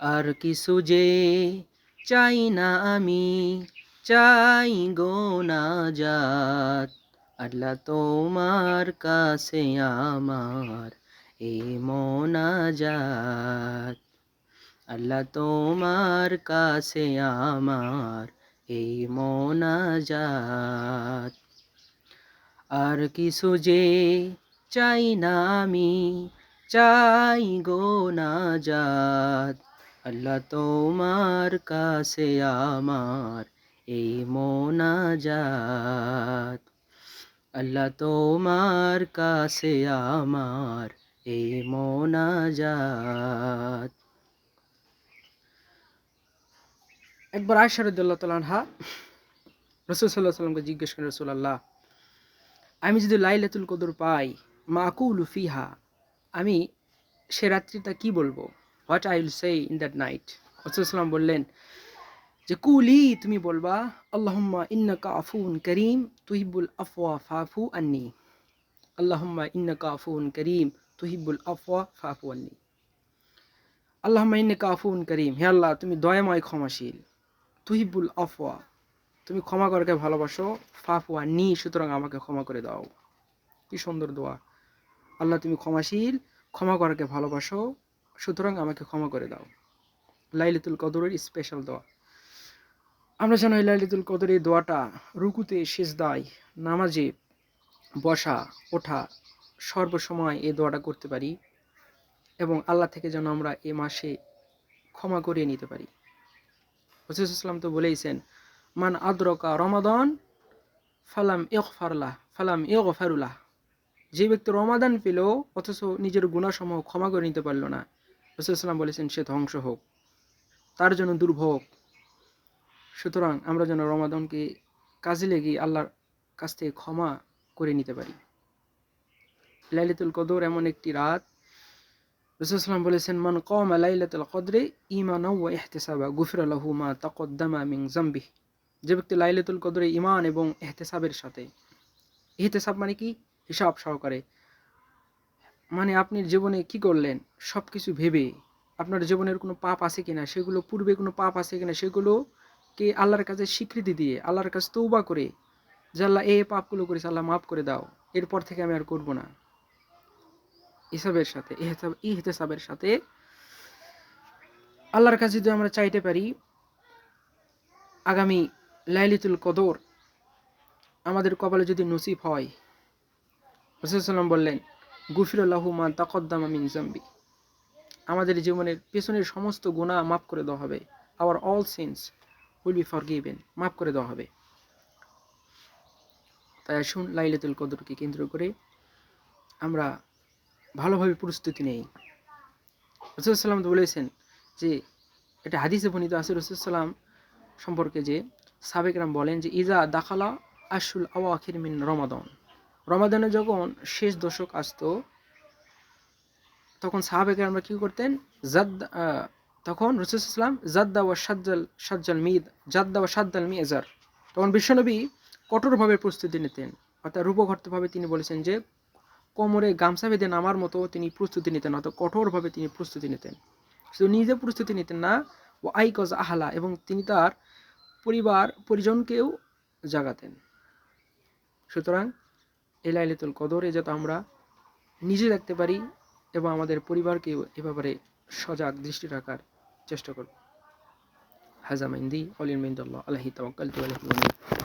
আর কিছু যে চাই না আমি, চাই গো না যাত আল্লাহ তোমার কাছে আমার এই মোনাজাত। আল্লাহ তোমার কাছে আমার এই মোনাজাত। আর কিছু যে চাই না আমি, চাই গো না যাত আল্লাহ তোমার কাছে আমার এই মোনাজাত আল্লাহ তোমার কাছে আমার এই মোনাজাত একবার আয়সা রদুল্লাহ তালানহা রসুল সাল্লাহ সাল্লামকে জিজ্ঞেস করেন রসুল আল্লাহ আমি যদি লাইলাতুল কদর পাই মা আকুলু ফিহা, আমি সে রাত্রিটা কি বলব? What I will say in that night রসুলাম বললেন, যে কুলি, তুমি বলবা, আল্লাহম্মা ইন্নাকা আফুন করিম তুহিবুল আফওয়া ফাফু আন্নি। আল্লাহম্মা ইন্নাকা আফুন করিম তুহিবুল আফওয়া ফাফু আন্নি। আল্লাহম্মা ইন্নাকা আফুন করিম। হে আল্লাহ, তুমি দয়াময় ক্ষমাশীল। তুহিবুল আফওয়া, তুমি ক্ষমা করকে ভালোবাসো ফাফুয়া নি সুতরাং আমাকে ক্ষমা করে দাও। কি সুন্দর দোয়া। আল্লাহ, তুমি ক্ষমাশীল, ক্ষমা করাকে ভালোবাসো সুতরাং আমাকে ক্ষমা করে দাও। লাইলাতুল কদরের স্পেশাল দোয়া। আমরা জানো এই লাইলাতুল কদর এই দোয়াটা রুকুতে সেজদায়, নামাজে বসা, ওঠা সর্বসময় এই দোয়াটা করতে পারি এবং আল্লাহ থেকে যেন আমরা এ মাসে ক্ষমা করিয়ে নিতে পারি। হসিসাল্লাম তো বলেইছেন, মান আদ্রকা রমাদন ফালাম ইগফারলাহ ফালাম ইগফারুল্লাহ যে ব্যক্তি রমাদান পেল, অথচ নিজের গুণাসমূহ ক্ষমা করে নিতে পারল না রসুলাম বলেছেন, সে ধ্বংস হোক, তার জন্য দুর্ভোগ সুতরাং আমরা যেন রমাদানকে কাজে লেগে আল্লাহর কাছ থেকে ক্ষমা করে নিতে পারি। লাইলাতুল কদর এমন একটি রাত রসুলাম বলেছেন, মান কম লাইলাতুল কদরে ইমান ও এহতেসাবা গুফর আলহু মা তাকদ্দামা মিং জাম্বি যে ব্যক্তি লাইলাতুল কদরে ইমান এবং এহতেসাবের সাথে এহতেসাব মানে কি? হিসাব সহকারে। মানে আপনি জীবনে কি করলেন? সব কিছু ভেবে আপনার জীবনের কোনো পাপ আছে কিনা? সেগুলো পূর্বে কোনো পাপ আছে কিনা? সেগুলোকে আল্লাহর কাছে স্বীকৃতি দিয়ে, আল্লাহর কাছে তৌবা করে যে আল্লাহ, এই পাপগুলো করেছে, আল্লাহ মাফ করে দাও। এরপর থেকে আমি আর করব না। হিসাবের সাথে ইহতেসাবের সাথে আল্লাহর কাছে যদি আমরা চাইতে পারি, আগামী লাইলিতুল কদর আমাদের কপালে যদি নসিব হয় রসুলাম বললেন গুফিরুল্লাহু মা তাকদ্দাম মিন জাম্বি। আমাদের জীবনের পেছনের সমস্ত গুণা মাফ করে দেওয়া হবে। Our all sins will be forgiven মাফ করে দেওয়া হবে। তাই আসুন লাইলাতুল কদরকে কেন্দ্র করে আমরা ভালোভাবে প্রস্তুতি নেই। রসুলাম বলেছেন যে এটা হাদিসে বর্ণিত আছে রসুলাম সম্পর্কে যে সাবেকরাম বলেন যে ইজা দাখালা আশুল আওয়াখির মিন রমাদন। রমাদানে যখন শেষ দশক আসতো, তখন সাহাবেকে আমরা কী করতেন? জাদ তখন রসুল ইসলাম জাদ্দা ও সাজ্জাল সাজ্জাল মিদ, জাদ্দা ওয়া সাদ্দাল মিয়াজার তখন বিশ্বনবী কঠোরভাবে প্রস্তুতি নিতেন। অর্থাৎ রূপঘর্তভাবে তিনি বলেছেন যে, কোমরে গামছা বেঁধে নামার মতো তিনি প্রস্তুতি নিতেন, অর্থাৎ কঠোরভাবে তিনি প্রস্তুতি নিতেন। শুধু নিজে প্রস্তুতি নিতেন না ও আইকজ আহলা, এবং তিনি তার পরিবার, পরিজনকেও জাগাতেন। সুতরাং এই লাইলাতুল কদরে যাতে আমরা নিজে রাখতে পারি এবং আমাদের পরিবারকেও এ ব্যাপারে সজাগ দৃষ্টি রাখার চেষ্টা করব। হাজামাইন্দি অলিন মিন্দুল্লাহ আলহি তবাকাল